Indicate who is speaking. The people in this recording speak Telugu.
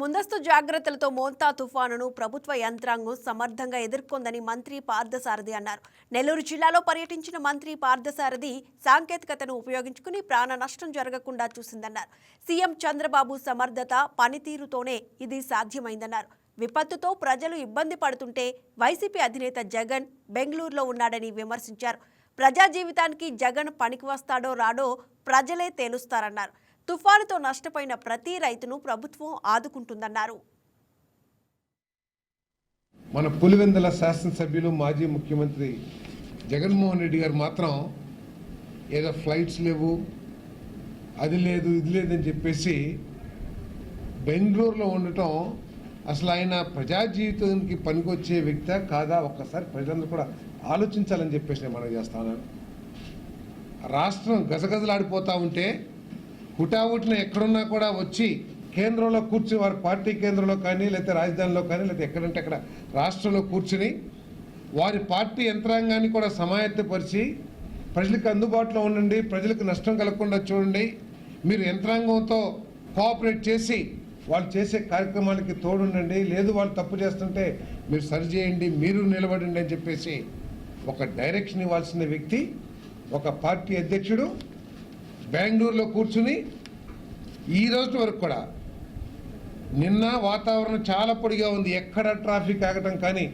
Speaker 1: ముందస్తు జాగ్రత్తలతో మోంతా తుఫానును ప్రభుత్వ యంత్రాంగం సమర్థంగా ఎదుర్కొందని మంత్రి పార్థసారథి అన్నారు. నెల్లూరు జిల్లాలో పర్యటించిన మంత్రి పార్థసారథి సాంకేతికతను ఉపయోగించుకుని ప్రాణ నష్టం జరగకుండా చూసిందన్నారు. సీఎం చంద్రబాబు సమర్థత పనితీరుతోనే ఇది సాధ్యమైందన్నారు. విపత్తుతో ప్రజలు ఇబ్బంది పడుతుంటే వైసీపీ అధినేత జగన్ బెంగళూరులో ఉన్నాడని విమర్శించారు. ప్రజా జీవితానికి జగన్ పనికి వస్తాడో రాడో ప్రజలే తేలుస్తారన్నారు. తుఫానుతో నష్టపోయిన ప్రతి రైతును ప్రభుత్వం ఆదుకుంటుందన్నారు.
Speaker 2: మన పులివెందుల శాసనసభ్యులు మాజీ ముఖ్యమంత్రి జగన్మోహన్ రెడ్డి గారు మాత్రం ఏదో ఫ్లైట్స్ లేవు అది లేదు ఇది లేదని చెప్పేసి బెంగళూరులో ఉండటం అసలు ఆయన ప్రజా జీవితానికి పనికొచ్చే వ్యక్తి కాదా ఒక్కసారి ప్రజలందరూ కూడా ఆలోచించాలని చెప్పేసి నేను మనం చేస్తాను రాష్ట్రం గజగజలాడిపోతూ ఉంటే హుటాహుటిన ఎక్కడున్నా కూడా వచ్చి కేంద్రంలో కూర్చుని వారి పార్టీ కేంద్రంలో కానీ లేకపోతే రాజధానిలో కానీ లేకపోతే ఎక్కడంటే అక్కడ రాష్ట్రంలో కూర్చుని వారి పార్టీ యంత్రాంగాన్ని కూడా సమాయత్తపరిచి ప్రజలకు అందుబాటులో ఉండండి ప్రజలకు నష్టం కలగకుండా చూడండి మీరు యంత్రాంగంతో కోఆపరేట్ చేసి వాళ్ళు చేసే కార్యక్రమాలకి తోడుండండి లేదు వాళ్ళు తప్పు చేస్తుంటే మీరు సరిచేయండి మీరు నిలబడండి అని చెప్పేసి ఒక డైరెక్షన్ ఇవ్వాల్సిన వ్యక్తి ఒక పార్టీ అధ్యక్షుడు బెంగళూరులో కూర్చుని ఈ రోజు వరకు కూడా నిన్న వాతావరణం చాలా పొడిగా ఉంది. ఎక్కడ ట్రాఫిక్ ఆగటం కానీ